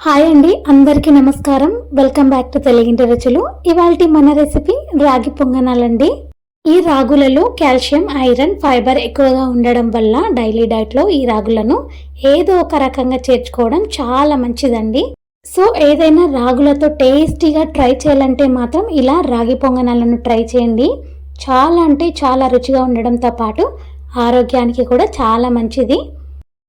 Hi అండి అందరికీ నమస్కారం. వెల్కమ్ బ్యాక్ టు తెలుగింటి రుచులు. ఇవాళ మన రెసిపీ రాగి పొంగనాలండి. ఈ రాగులలో కాల్షియం ఐరన్ ఫైబర్ ఎక్కువగా ఉండడం వల్ల డైలీ డైట్లో ఈ రాగులను ఏదో ఒక రకంగా చేర్చుకోవడం చాలా మంచిదండి. సో ఏదైనా రాగులతో టేస్టీగా ట్రై చేయాలంటే మాత్రం ఇలా రాగి పొంగనాలను ట్రై చేయండి. చాలా అంటే చాలా రుచిగా ఉండడంతో పాటు ఆరోగ్యానికి కూడా చాలా మంచిది.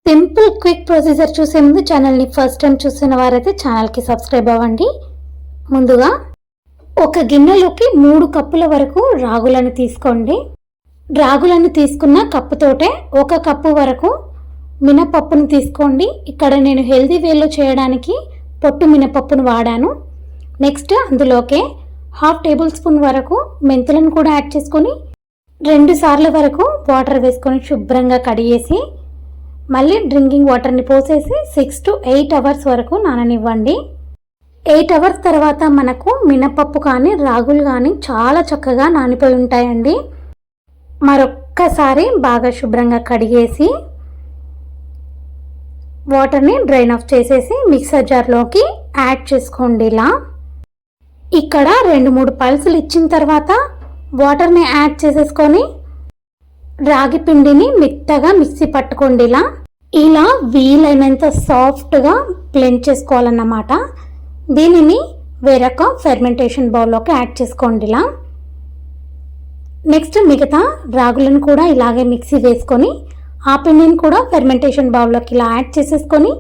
సింపుల్ క్విక్ ప్రొసీజర్ చూసే ముందు ఛానల్ని ఫస్ట్ టైం చూసిన వారైతే ఛానల్కి సబ్స్క్రైబ్ అవ్వండి. ముందుగా ఒక గిన్నెలోకి మూడు కప్పుల వరకు రాగులను తీసుకోండి. రాగులను తీసుకున్న కప్పుతోటే ఒక కప్పు వరకు మినపప్పును తీసుకోండి. ఇక్కడ నేను హెల్దీ వేలో చేయడానికి పొట్టు మినపప్పును వాడాను. నెక్స్ట్ అందులోకే హాఫ్ టేబుల్ స్పూన్ వరకు మెంతులను కూడా యాడ్ చేసుకొని రెండు సార్ల వరకు వాటర్ వేసుకొని శుభ్రంగా కడిగేసి మళ్ళీ డ్రింకింగ్ వాటర్ని పోసేసి సిక్స్ టు ఎయిట్ అవర్స్ వరకు నాననివ్వండి. ఎయిట్ అవర్స్ తర్వాత మనకు మినపప్పు కానీ రాగులు కానీ చాలా చక్కగా నానిపోయి ఉంటాయండి. మరొక్కసారి బాగా శుభ్రంగా కడిగేసి వాటర్ని డ్రైన్ ఆఫ్ చేసేసి మిక్సర్ జార్లోకి యాడ్ చేసుకోండి ఇలా. ఇక్కడ రెండు మూడు పల్సులు ఇచ్చిన తర్వాత వాటర్ని యాడ్ చేసేసుకొని రాగి పిండిని మెత్తగా మిక్సీ పట్టుకోండి ఇలా ఇలా వీలైనంత సాఫ్ట్గా బ్లెండ్ చేసుకోవాలన్నమాట. దీనిని వేరొక ఫెర్మెంటేషన్ బౌల్లోకి యాడ్ చేసుకోండి ఇలా నెక్స్ట్ మిగతా రాగులను కూడా ఇలాగే మిక్సీ వేసుకొని ఆ పిండిని కూడా ఫెర్మెంటేషన్ బౌల్లోకి ఇలా యాడ్ చేసేసుకొని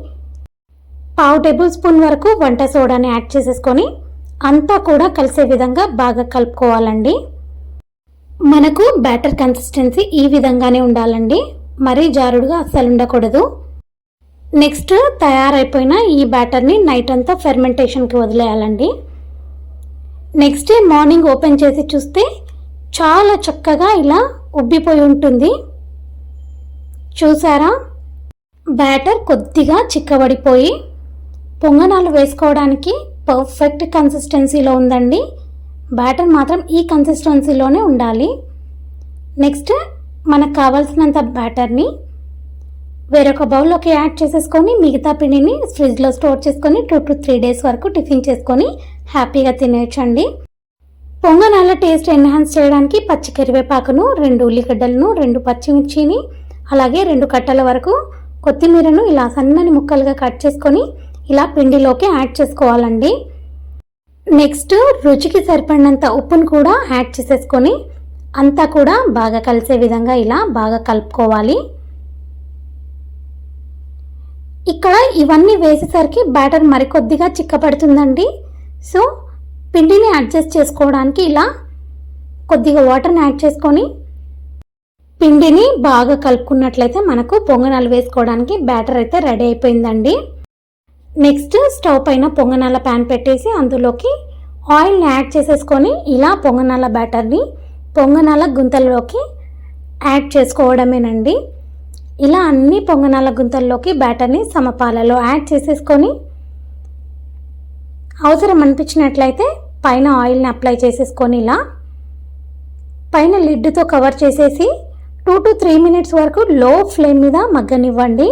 పావు టేబుల్ స్పూన్ వరకు వంట సోడాని యాడ్ చేసేసుకొని అంతా కూడా కలిసే విధంగా బాగా కలుపుకోవాలండి. మనకు బ్యాటర్ కన్సిస్టెన్సీ ఈ విధంగానే ఉండాలండి. మరీ జారుడుగా అస్సలు ఉండకూడదు. నెక్స్ట్ తయారైపోయిన ఈ బ్యాటర్ని నైట్ అంతా ఫెర్మెంటేషన్కి వదిలేయాలండి. నెక్స్ట్ డే మార్నింగ్ ఓపెన్ చేసి చూస్తే చాలా చక్కగా ఇలా ఉబ్బిపోయి ఉంటుంది. చూసారా? బ్యాటర్ కొద్దిగా చిక్కబడిపోయి పొంగనాలు వేసుకోవడానికి పర్ఫెక్ట్ కన్సిస్టెన్సీలో ఉందండి. బ్యాటర్ మాత్రం ఈ కన్సిస్టెన్సీలోనే ఉండాలి. నెక్స్ట్ మనకు కావాల్సినంత బ్యాటర్ని వేరొక బౌల్లోకి యాడ్ చేసేసుకొని మిగతా పిండిని ఫ్రిడ్జ్లో స్టోర్ చేసుకొని టూ టు త్రీ డేస్ వరకు టిఫిన్ చేసుకొని హ్యాపీగా తినేయచ్చండి. పొంగనాల టేస్ట్ ఎన్హాన్స్ చేయడానికి పచ్చి కరివేపాకును రెండు ఉల్లిగడ్డలను రెండు పచ్చిమిర్చిని అలాగే రెండు కట్టల వరకు కొత్తిమీరను ఇలా సన్నని ముక్కలుగా కట్ చేసుకొని ఇలా పిండిలోకి యాడ్ చేసుకోవాలండి. నెక్స్ట్ రుచికి సరిపడినంత ఉప్పును కూడా యాడ్ చేసేసుకొని అంతా కూడా బాగా కలిసే విధంగా ఇలా బాగా కలుపుకోవాలి. ఇక్కడ ఇవన్నీ వేసేసరికి బ్యాటర్ మరికొద్దిగా చిక్కపడుతుందండి సో పిండిని అడ్జస్ట్ చేసుకోవడానికి ఇలా కొద్దిగా వాటర్ని యాడ్ చేసుకొని పిండిని బాగా కలుపుకున్నట్లయితే మనకు పొంగనాలు వేసుకోవడానికి బ్యాటర్ అయితే రెడీ అయిపోయిందండి. నెక్స్ట్ స్టవ్ పైన పొంగనాల ప్యాన్ పెట్టేసి అందులోకి ఆయిల్ని యాడ్ చేసేసుకొని ఇలా పొంగనాల బ్యాటర్ని పొంగనాల గుంతల్లోకి యాడ్ చేసుకోవడమేనండి. ఇలా అన్ని పొంగనాల గుంతల్లోకి బ్యాటర్ని సమపాలలో యాడ్ చేసేసుకొని అవసరం అనిపించినట్లయితే పైన ఆయిల్ని అప్లై చేసేసుకొని ఇలా పైన లిడ్తో కవర్ చేసేసి టూ టు త్రీ మినిట్స్ వరకు లో ఫ్లేమ్ మీద మగ్గనివ్వండి.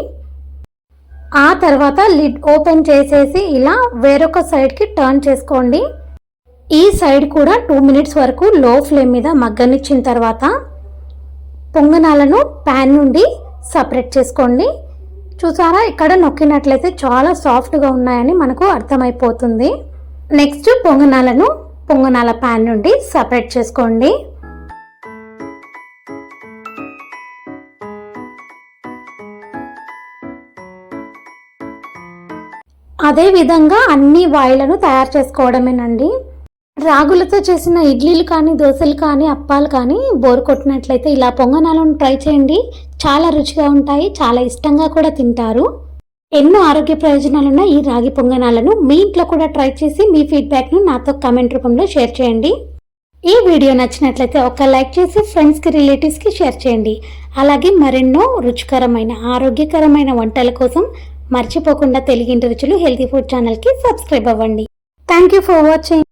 ఆ తర్వాత లిడ్ ఓపెన్ చేసేసి ఇలా వేరొక సైడ్కి టర్న్ చేసుకోండి. ఈ సైడ్ కూడా టూ మినిట్స్ వరకు లో ఫ్లేమ్ మీద మగ్గనిచ్చిన తర్వాత పొంగనాలను ప్యాన్ నుండి సపరేట్ చేసుకోండి. చూసారా? ఇక్కడ నొక్కినట్లయితే చాలా సాఫ్ట్గా ఉన్నాయని మనకు అర్థమైపోతుంది. నెక్స్ట్ పొంగనాలను పొంగనాల ప్యాన్ నుండి సపరేట్ చేసుకోండి. అదే విధంగా అన్ని వాయిలను తయారు చేసుకోవడమేనండి. రాగులతో చేసిన ఇడ్లీలు కానీ దోశలు కానీ అప్పాలు కానీ బోరు కొట్టినట్లయితే ఇలా పొంగనాలను ట్రై చేయండి. చాలా రుచిగా ఉంటాయి చాలా ఇష్టంగా కూడా తింటారు. ఎన్నో ఆరోగ్య ప్రయోజనాలున్న ఈ రాగి పొంగనాలను మీ ఇంట్లో కూడా ట్రై చేసి మీ ఫీడ్బ్యాక్ను నాతో కామెంట్ రూపంలో షేర్ చేయండి. ఈ వీడియో నచ్చినట్లయితే ఒక లైక్ చేసి ఫ్రెండ్స్కి రిలేటివ్స్కి షేర్ చేయండి. అలాగే మరెన్నో రుచికరమైన ఆరోగ్యకరమైన వంటల కోసం మర్చిపోకుండా తెలుగింటి రుచులు హెల్తీ ఫుడ్ ఛానల్కి సబ్స్క్రైబ్ అవ్వండి. Thank you for watching